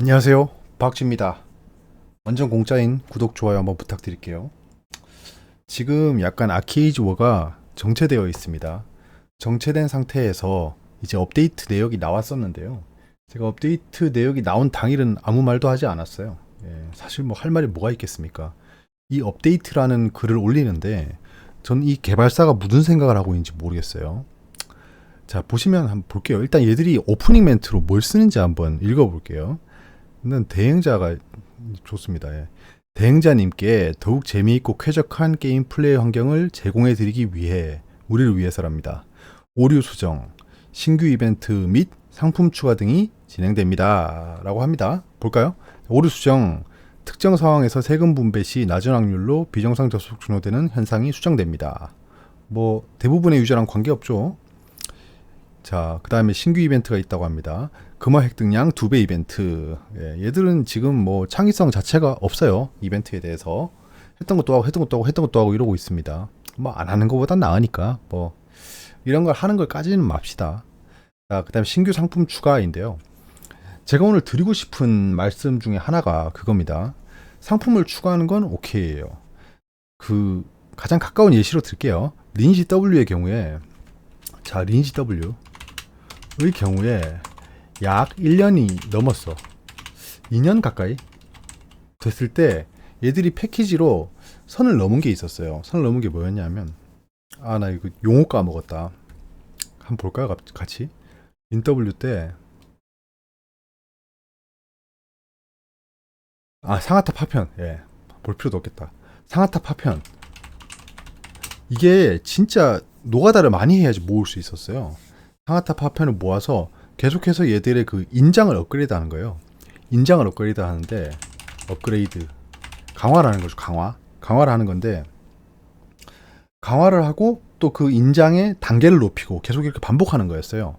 안녕하세요. 박지입니다. 완전 공짜인 구독, 좋아요 한번 부탁드릴게요. 지금 약간 아케이즈 워가 정체되어 있습니다. 정체된 상태에서 이제 업데이트 내역이 나왔었는데요. 제가 업데이트 내역이 나온 당일은 아무 말도 하지 않았어요. 예, 사실 뭐 할 말이 뭐가 있겠습니까? 이 업데이트라는 글을 올리는데 전 이 개발사가 무슨 생각을 하고 있는지 모르겠어요. 자, 보시면 한번 볼게요. 일단 얘들이 오프닝 멘트로 뭘 쓰는지 한번 읽어볼게요. 는 대행자가 좋습니다. 예. 대행자님께 더욱 재미있고 쾌적한 게임 플레이 환경을 제공해 드리기 위해 우리를 위해서랍니다. 오류 수정, 신규 이벤트 및 상품 추가 등이 진행됩니다. 라고 합니다. 볼까요? 오류 수정, 특정 상황에서 세금 분배 시 낮은 확률로 비정상 접속 중요되는 현상이 수정됩니다. 뭐 대부분의 유저랑 관계없죠. 자, 그 다음에 신규 이벤트가 있다고 합니다. 금화 획득량 2배 이벤트. 예, 얘들은 지금 뭐 창의성 자체가 없어요. 이벤트에 대해서. 했던 것도 하고, 했던 것도 하고, 했던 것도 하고 이러고 있습니다. 뭐 안 하는 것보단 나으니까, 뭐, 이런 걸 하는 걸까지는 맙시다. 자, 그 다음에 신규 상품 추가인데요. 제가 오늘 드리고 싶은 말씀 중에 하나가 그겁니다. 상품을 추가하는 건 오케이예요. 그, 가장 가까운 예시로 들게요. 린지 W의 경우에, 자, 린지 W. 의 경우에 약 1년이 넘었어. 2년 가까이 됐을 때 얘들이 패키지로 선을 넘은 게 있었어요. 선을 넘은 게 뭐였냐면 아 나 이거 용어 까먹었다. 한번 볼까요? 갑- 같이 인W 때 아, 상하타 파편. 예. 볼 필요도 없겠다. 상하타 파편. 이게 진짜 노가다를 많이 해야지 모을 수 있었어요. 상하타 파편을 모아서 계속해서 얘들의 그 인장을 업그레이드 하는 거예요. 인장을 업그레이드 하는데 업그레이드 강화를 하는 거죠. 강화. 강화를 하는 건데 강화를 하고 또 그 인장의 단계를 높이고 계속 이렇게 반복하는 거였어요.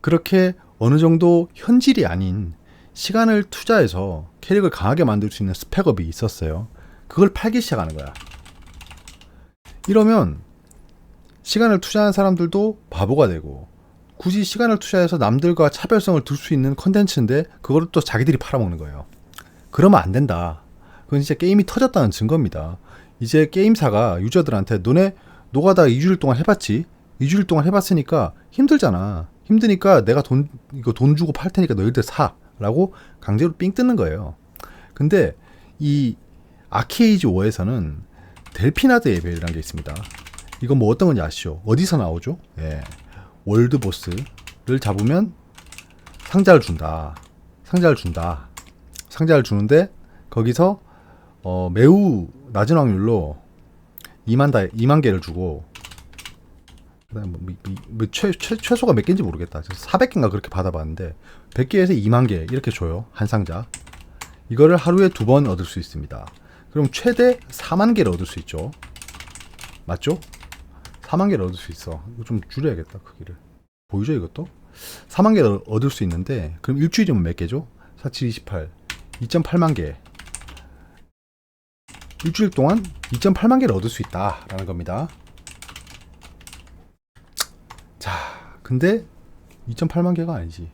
그렇게 어느 정도 현질이 아닌 시간을 투자해서 캐릭을 강하게 만들 수 있는 스펙업이 있었어요. 그걸 팔기 시작하는 거야. 이러면 시간을 투자한 사람들도 바보가 되고 굳이 시간을 투자해서 남들과 차별성을 둘 수 있는 컨텐츠인데 그거를 또 자기들이 팔아먹는 거예요. 그러면 안 된다. 그건 진짜 게임이 터졌다는 증거입니다. 이제 게임사가 유저들한테 너네 노가다 2주일 동안 해봤지? 2주일 동안 해봤으니까 힘들잖아. 힘드니까 내가 돈 이거 돈 주고 팔 테니까 너희들 사. 라고 강제로 삥 뜯는 거예요. 근데 이 아케이즈 5에서는 델피나드 예벨이라는 게 있습니다. 이건 뭐 어떤 건지 아시죠? 어디서 나오죠? 예. 월드 보스를 잡으면 상자를 준다. 상자를 준다. 상자를 주는데 거기서 어, 매우 낮은 확률로 2만 다 2만 개를 주고 그다음 뭐, 뭐, 뭐 최, 최, 최소가 몇 개인지 모르겠다. 400개인가 그렇게 받아봤는데 100개에서 2만 개 이렇게 줘요. 한 상자. 이거를 하루에 두 번 얻을 수 있습니다. 그럼 최대 4만 개를 얻을 수 있죠. 맞죠? 4만 개를 얻을 수 있어. 이거 좀 줄여야겠다, 크기를. 보이죠, 이것도? 4만 개를 얻을 수 있는데, 그럼 일주일이면 몇 개죠? 47, 28. 2.8만 개. 일주일 동안 2.8만 개를 얻을 수 있다라는 겁니다. 자, 근데 2.8만 개가 아니지.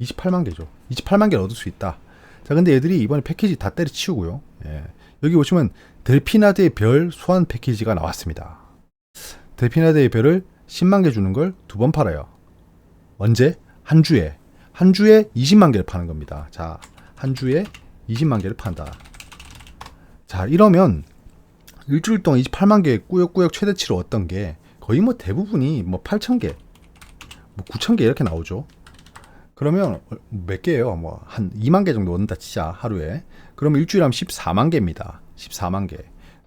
28만 개죠. 28만 개를 얻을 수 있다. 자, 근데 얘들이 이번에 패키지 다 때려치우고요. 예. 여기 보시면 델피나드의 별 소환 패키지가 나왔습니다. 델피나드의 별을 10만 개 주는 걸 두 번 팔아요. 언제? 한 주에. 한 주에 20만 개를 파는 겁니다. 자, 한 주에 20만 개를 판다. 자, 이러면 일주일 동안 28만 개 꾸역꾸역 최대치로 얻던 게 거의 뭐 대부분이 뭐 8천 개, 뭐 9천 개 이렇게 나오죠. 그러면 몇 개예요? 뭐 한 2만 개 정도 얻는다 치자 하루에. 그럼 일주일에 하면 14만 개입니다. 14만 개.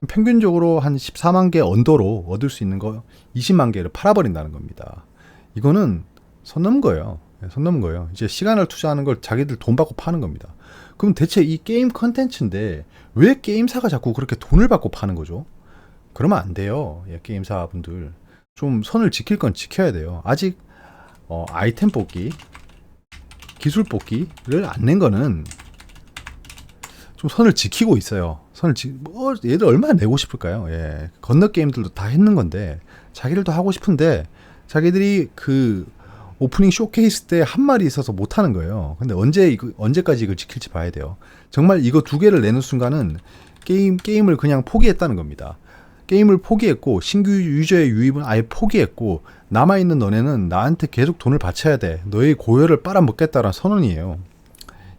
평균적으로 한 14만 개 언더로 얻을 수 있는 거 20만 개를 팔아버린다는 겁니다. 이거는 선 넘은 거예요. 예, 선 넘은 거예요. 이제 시간을 투자하는 걸 자기들 돈 받고 파는 겁니다. 그럼 대체 이 게임 컨텐츠인데 왜 게임사가 자꾸 그렇게 돈을 받고 파는 거죠? 그러면 안 돼요. 예, 게임사 분들. 좀 선을 지킬 건 지켜야 돼요. 아직 어, 아이템 뽑기, 기술 뽑기를 안 낸 거는 좀 선을 지키고 있어요. 선을 지, 뭐, 얘들 얼마나 내고 싶을까요? 예. 건너 게임들도 다 했는 건데, 자기들도 하고 싶은데, 자기들이 그, 오프닝 쇼케이스 때한 마리 있어서 못 하는 거예요. 근데 언제 언제까지 이걸 지킬지 봐야 돼요. 정말 이거 두 개를 내는 순간은 게임 게임을 그냥 포기했다는 겁니다. 게임을 포기했고 신규 유저의 유입은 아예 포기했고 남아 있는 너네는 나한테 계속 돈을 바쳐야 돼. 너의 고열을 빨아먹겠다라는 선언이에요.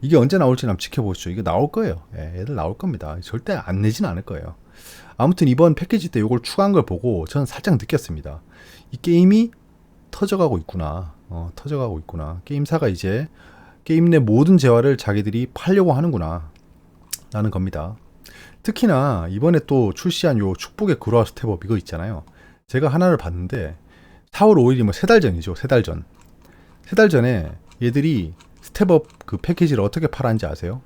이게 언제 나올지 한번 지켜보시죠. 이게 나올 거예요. 예, 애들 나올 겁니다. 절대 안 내진 않을 거예요. 아무튼 이번 패키지 때 이걸 추가한 걸 보고 저는 살짝 느꼈습니다. 이 게임이 터져가고 있구나. 어, 터져가고 있구나. 게임사가 이제 게임 내 모든 재화를 자기들이 팔려고 하는구나. 라는 겁니다. 특히나 이번에 또 출시한 요 축복의 그로아 스텝업 이거 있잖아요. 제가 하나를 봤는데 4월 5일이 뭐세달 전이죠. 세 달 전. 세 달 전에 얘들이 스텝업 그 패키지를 어떻게 팔았는지 아세요?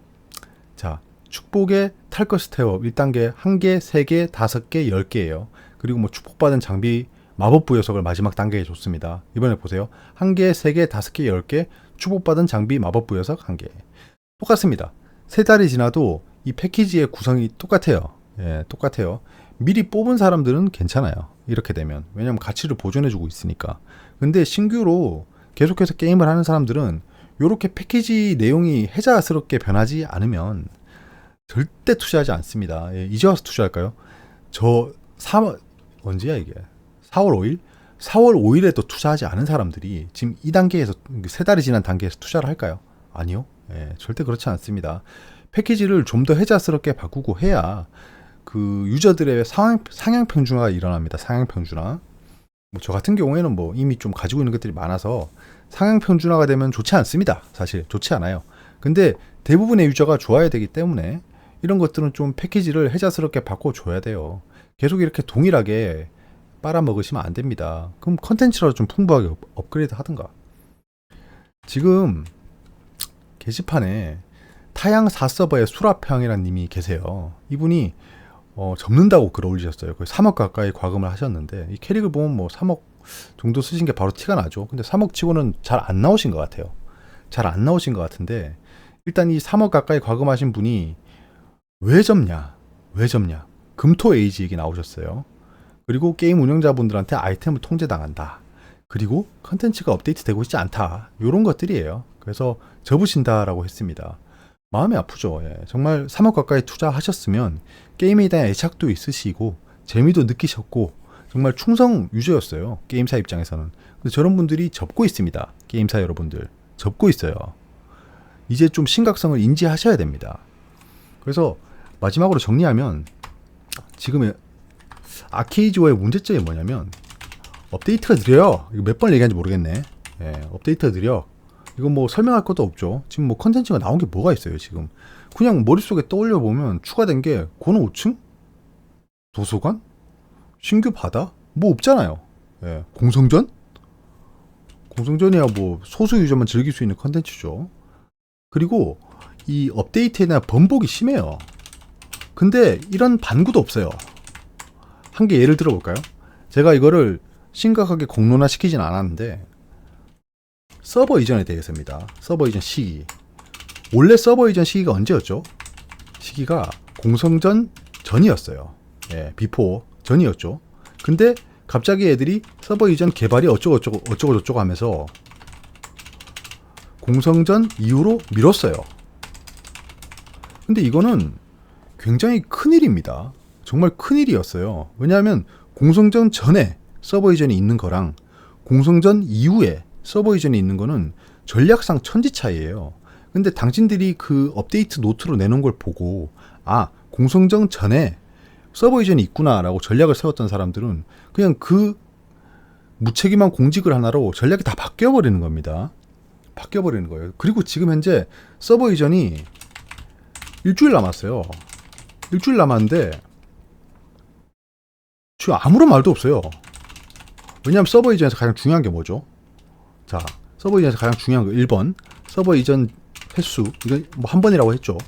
자, 축복의 탈것 스텝업 1단계 1개, 3개, 5개, 10개예요. 그리고 뭐 축복받은 장비 마법 부여석을 마지막 단계에 줬습니다. 이번에 보세요. 1개, 3개, 5개, 10개, 축복받은 장비 마법 부여석 1개. 똑같습니다. 세 달이 지나도 이 패키지의 구성이 똑같아요. 예, 똑같아요. 미리 뽑은 사람들은 괜찮아요. 이렇게 되면. 왜냐면 가치를 보존해주고 있으니까. 근데 신규로 계속해서 게임을 하는 사람들은 이렇게 패키지 내용이 해자스럽게 변하지 않으면 절대 투자하지 않습니다. 예, 이제 와서 투자할까요? 저 3월 언제야 이게? 4월 5일? 4월 5일에 또 투자하지 않은 사람들이 지금 이 단계에서 세 달이 지난 단계에서 투자를 할까요? 아니요. 예, 절대 그렇지 않습니다. 패키지를 좀 더 해자스럽게 바꾸고 해야 그 유저들의 상향, 상향 평준화가 일어납니다. 상향 평준화. 뭐 저 같은 경우에는 뭐 이미 좀 가지고 있는 것들이 많아서 상향 평준화가 되면 좋지 않습니다. 사실 좋지 않아요. 근데 대부분의 유저가 좋아야 되기 때문에 이런 것들은 좀 패키지를 해자스럽게 바꿔줘야 돼요. 계속 이렇게 동일하게 빨아먹으시면 안 됩니다. 그럼 컨텐츠라도 좀 풍부하게 업- 업그레이드 하든가. 지금 게시판에 타양 4서버의 수라평이라는 님이 계세요. 이분이 어, 접는다고 글 올리셨어요. 거의 3억 가까이 과금을 하셨는데 이 캐릭을 보면 뭐 3억 정도 쓰신 게 바로 티가 나죠. 근데 3억 치고는 잘 안 나오신 것 같아요. 잘 안 나오신 것 같은데 일단 이 3억 가까이 과금하신 분이 왜 접냐? 왜 접냐? 금토 에이지 얘기 나오셨어요. 그리고 게임 운영자분들한테 아이템을 통제당한다. 그리고 컨텐츠가 업데이트되고 있지 않다. 이런 것들이에요. 그래서 접으신다라고 했습니다. 마음이 아프죠. 예. 정말 3억 가까이 투자하셨으면 게임에 대한 애착도 있으시고 재미도 느끼셨고 정말 충성 유저였어요. 게임사 입장에서는. 근데 저런 분들이 접고 있습니다. 게임사 여러분들 접고 있어요. 이제 좀 심각성을 인지하셔야 됩니다. 그래서 마지막으로 정리하면 지금의 아케이즈와의 문제점이 뭐냐면 업데이트가 느려요. 이거 몇 번 얘기한지 모르겠네. 예, 업데이트가 느려. 이거 뭐 설명할 것도 없죠. 지금 뭐 컨텐츠가 나온 게 뭐가 있어요, 지금. 그냥 머릿속에 떠올려 보면 추가된 게 고는 5층? 도서관? 신규 바다? 뭐 없잖아요. 예, 공성전? 공성전이야 뭐 소수 유저만 즐길 수 있는 컨텐츠죠. 그리고 이 업데이트에 대한 번복이 심해요. 근데 이런 반구도 없어요. 한 개 예를 들어볼까요? 제가 이거를 심각하게 공론화 시키진 않았는데 서버 이전에 대해서입니다. 서버 이전 시기. 원래 서버 이전 시기가 언제였죠? 시기가 공성전 전이었어요. 예, 비포 전이었죠. 근데 갑자기 애들이 서버 이전 개발이 어쩌고 저쩌고 어쩌고 저쩌고 하면서 공성전 이후로 미뤘어요. 근데 이거는 굉장히 큰 일입니다. 정말 큰 일이었어요. 왜냐하면 공성전 전에 서버 이전이 있는 거랑 공성전 이후에 서버 이전이 있는 거는 전략상 천지 차이예요. 근데 당신들이 그 업데이트 노트로 내놓은 걸 보고 아 공성전 전에 서버 이전이 있구나라고 전략을 세웠던 사람들은 그냥 그 무책임한 공직을 하나로 전략이 다 바뀌어 버리는 겁니다. 바뀌어 버리는 거예요. 그리고 지금 현재 서버 이전이 일주일 남았어요. 일주일 남았는데 지금 아무런 말도 없어요. 왜냐하면 서버 이전에서 가장 중요한 게 뭐죠? 자, 서버 이전에서 가장 중요한 거 1번. 서버 이전 횟수. 이건 뭐 한 번이라고 했죠.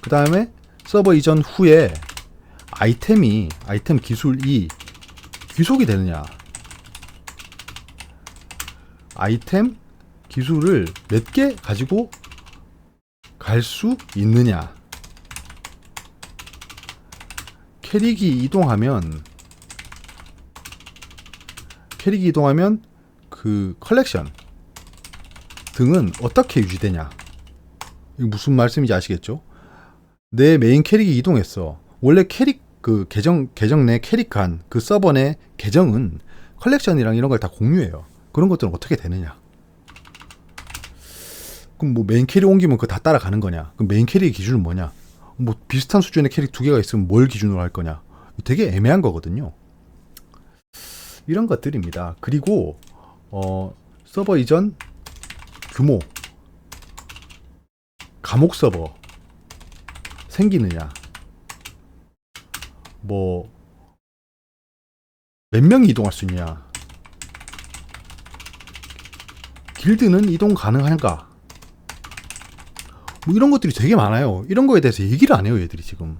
그 다음에 서버 이전 후에 아이템이 아이템 기술이 귀속이 되느냐. 아이템 기술을 몇 개 가지고 갈 수 있느냐. 캐릭이 이동하면 캐릭이 이동하면 그 컬렉션 등은 어떻게 유지되냐? 무슨 말씀인지 아시겠죠? 내 메인 캐릭이 이동했어. 원래 캐릭 그 계정 계정 내 캐릭한 그 서버 내 계정은 컬렉션이랑 이런 걸 다 공유해요. 그런 것들은 어떻게 되느냐? 그럼 뭐 메인 캐릭 옮기면 그거 다 따라가는 거냐? 그럼 메인 캐릭의 기준은 뭐냐? 뭐 비슷한 수준의 캐릭 두 개가 있으면 뭘 기준으로 할 거냐? 되게 애매한 거거든요. 이런 것들입니다. 그리고 어, 서버 이전 규모 감옥 서버 생기느냐? 뭐 몇 명이 이동할 수 있냐? 길드는 이동 가능한가? 뭐 이런 것들이 되게 많아요. 이런 거에 대해서 얘기를 안 해요, 얘들이 지금.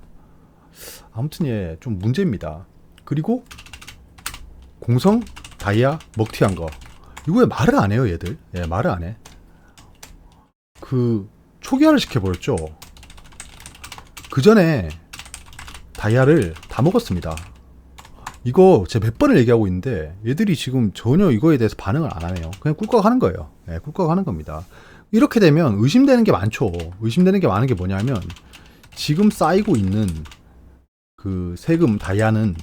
아무튼 예, 좀 문제입니다. 그리고 공성 다이아 먹튀한 거. 이거에 말을 안 해요, 얘들. 예, 말을 안 해. 그 초기화를 시켜버렸죠. 그 전에 다이아를 다 먹었습니다. 이거 제가 몇 번을 얘기하고 있는데 얘들이 지금 전혀 이거에 대해서 반응을 안 하네요. 그냥 꿀꺽 하는 거예요. 예, 꿀꺽 하는 겁니다. 이렇게 되면 의심되는 게 많죠. 의심되는 게 많은 게 뭐냐면 지금 쌓이고 있는 그 세금 다이아는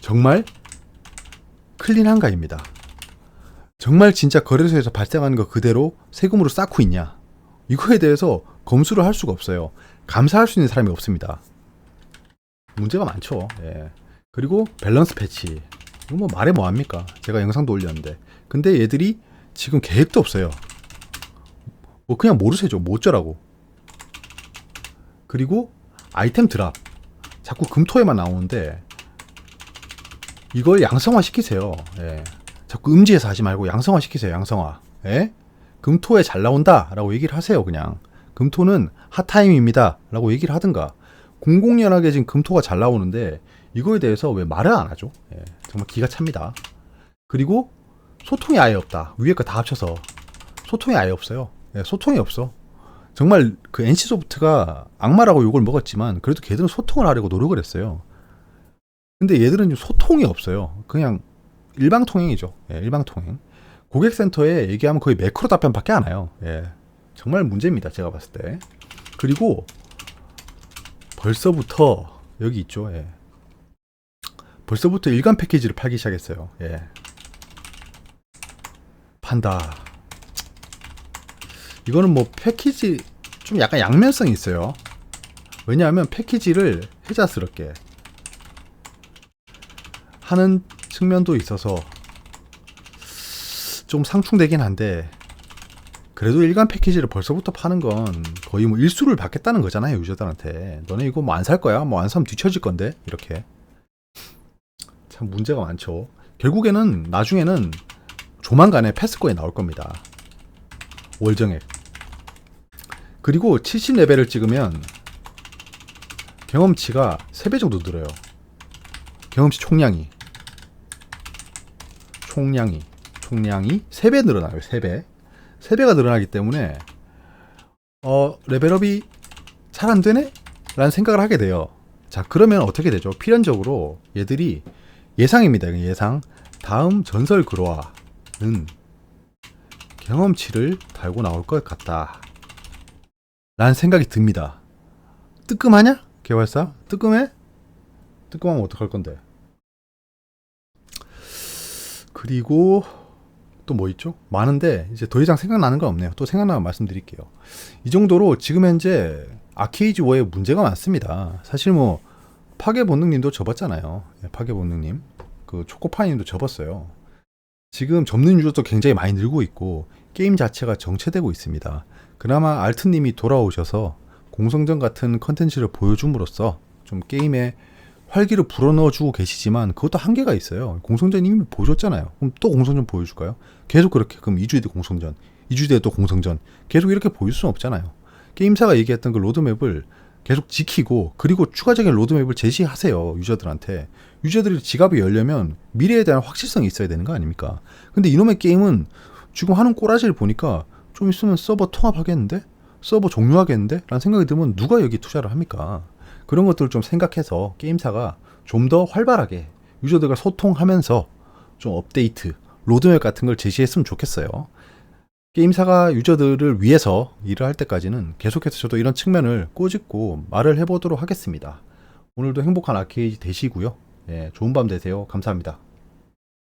정말 클린한가입니다. 정말 진짜 거래소에서 발생하는 거 그대로 세금으로 쌓고 있냐? 이거에 대해서 검수를 할 수가 없어요. 감사할 수 있는 사람이 없습니다. 문제가 많죠. 예. 그리고 밸런스 패치. 이거 뭐 말해 뭐 합니까? 제가 영상도 올렸는데. 근데 얘들이 지금 계획도 없어요. 뭐 그냥 모르세죠. 뭐 어쩌라고. 그리고 아이템 드랍. 자꾸 금토에만 나오는데 이걸 양성화 시키세요. 예. 자꾸 음지에서 하지 말고 양성화 시키세요. 양성화. 예? 금토에 잘 나온다라고 얘기를 하세요. 그냥 금토는 핫타임입니다라고 얘기를 하든가. 공공연하게 지금 금토가 잘 나오는데 이거에 대해서 왜 말을 안 하죠? 예. 정말 기가 찹니다. 그리고 소통이 아예 없다. 위에 거 다 합쳐서 소통이 아예 없어요. 예, 소통이 없어. 정말 그 NC 소프트가 악마라고 욕을 먹었지만 그래도 걔들은 소통을 하려고 노력을 했어요. 근데 얘들은 좀 소통이 없어요. 그냥 일방통행이죠. 예, 일방통행. 고객센터에 얘기하면 거의 매크로 답변밖에 안 와요. 예. 정말 문제입니다. 제가 봤을 때. 그리고 벌써부터 여기 있죠. 예. 벌써부터 일간 패키지를 팔기 시작했어요. 예. 판다. 이거는 뭐 패키지 좀 약간 양면성이 있어요. 왜냐하면 패키지를 혜자스럽게 하는 측면도 있어서 좀 상충되긴 한데 그래도 일간 패키지를 벌써부터 파는 건 거의 뭐 일수를 받겠다는 거잖아요 유저들한테. 너네 이거 뭐 안 살 거야? 뭐 안 사면 뒤처질 건데? 이렇게. 참 문제가 많죠. 결국에는 나중에는 조만간에 패스코에 나올 겁니다. 월정액. 그리고 70레벨을 찍으면 경험치가 3배 정도 늘어요. 경험치 총량이 총량이 총량이 3배 늘어나요 3배. 3배가 늘어나기 때문에 어 레벨업이 잘 안 되네? 라는 생각을 하게 돼요. 자 그러면 어떻게 되죠? 필연적으로 얘들이 예상입니다. 예상. 다음 전설 그로아는 경험치를 달고 나올 것 같다. 라는 생각이 듭니다. 뜨끔하냐? 개발사? 뜨끔해? 뜨끔하면 어떡할 건데 그리고 또 뭐 있죠? 많은데 이제 더 이상 생각나는 건 없네요. 또 생각나면 말씀드릴게요. 이 정도로 지금 현재 아케이지 워에 문제가 많습니다. 사실 뭐 파괴 본능님도 접었잖아요. 예, 파괴 본능님 그 초코파이님도 접었어요. 지금 접는 유저도 굉장히 많이 늘고 있고 게임 자체가 정체되고 있습니다. 그나마 알트님이 돌아오셔서 공성전 같은 컨텐츠를 보여줌으로써 좀 게임에 활기를 불어넣어주고 계시지만 그것도 한계가 있어요. 공성전 이미 보여줬잖아요. 그럼 또 공성전 보여줄까요? 계속 그렇게 그럼 2주 뒤에 공성전, 2주 뒤에 또 공성전 계속 이렇게 보일 수는 없잖아요. 게임사가 얘기했던 그 로드맵을 계속 지키고 그리고 추가적인 로드맵을 제시하세요 유저들한테 유저들이 지갑이 열려면 미래에 대한 확실성이 있어야 되는 거 아닙니까? 근데 이놈의 게임은 지금 하는 꼬라지를 보니까 좀 있으면 서버 통합하겠는데? 서버 종료하겠는데? 라는 생각이 들면 누가 여기 투자를 합니까? 그런 것들을 좀 생각해서 게임사가 좀 더 활발하게 유저들과 소통하면서 좀 업데이트, 로드맵 같은 걸 제시했으면 좋겠어요. 게임사가 유저들을 위해서 일을 할 때까지는 계속해서 저도 이런 측면을 꼬집고 말을 해보도록 하겠습니다. 오늘도 행복한 아케이지 되시고요. 예, 좋은 밤 되세요. 감사합니다.